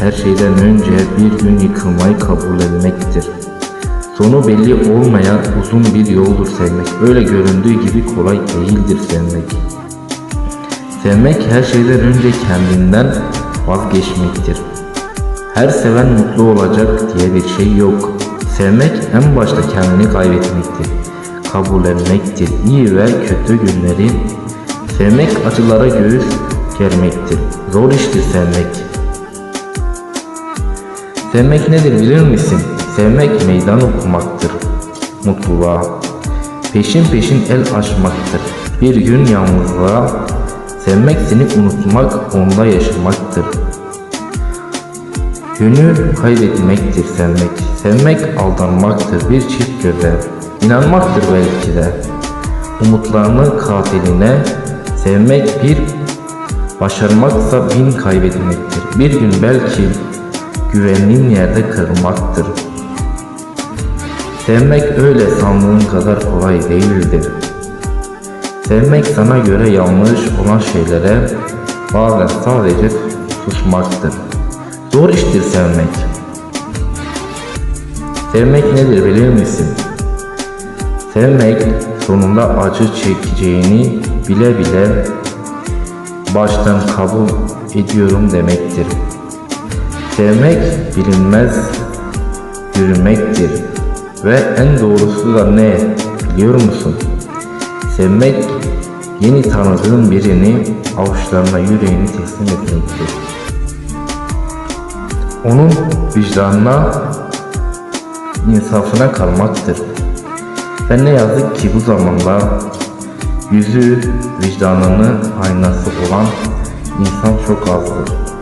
her şeyden önce bir gün yıkılmayı kabul etmektir. Sonu belli olmayan uzun bir yoldur sevmek. Öyle göründüğü gibi kolay değildir sevmek. Sevmek her şeyden önce kendinden vazgeçmektir. Her seven mutlu olacak diye bir şey yok. Sevmek en başta kendini kaybetmektir. Kabullenmektir. İyi ve kötü günleri sevmek acılara göğüs germektir. Zor iştir sevmek. Sevmek nedir bilir misin? Sevmek meydan okumaktır. Mutluluğa. Peşin peşin el açmaktır. Bir gün yalnızlığa. Sevmek seni unutmak, onda yaşamaktır. Gönül kaybetmektir sevmek. Sevmek aldanmaktır bir çift göze. İnanmaktır belki de. Umutlarını katiline sevmek bir başarmaksa bin kaybetmektir. Bir gün belki güvenliğin yerde kırılmaktır. Sevmek öyle sandığın kadar kolay değildir. Sevmek sana göre yanlış olan şeylere bazen sadece susmaktır. Zor iştir sevmek. Sevmek nedir bilir misin? Sevmek sonunda acı çekeceğini bile bile baştan kabul ediyorum demektir. Sevmek bilinmez yürümektir ve en doğrusu da ne biliyor musun? Sevmek yeni tanıdığın birini avuçlarına yüreğini teslim etmektir. Onun vicdanına, insafına kalmaktır. Ve ne yazık ki bu zamanda yüzü, vicdanını aynası olan insan çok azdır.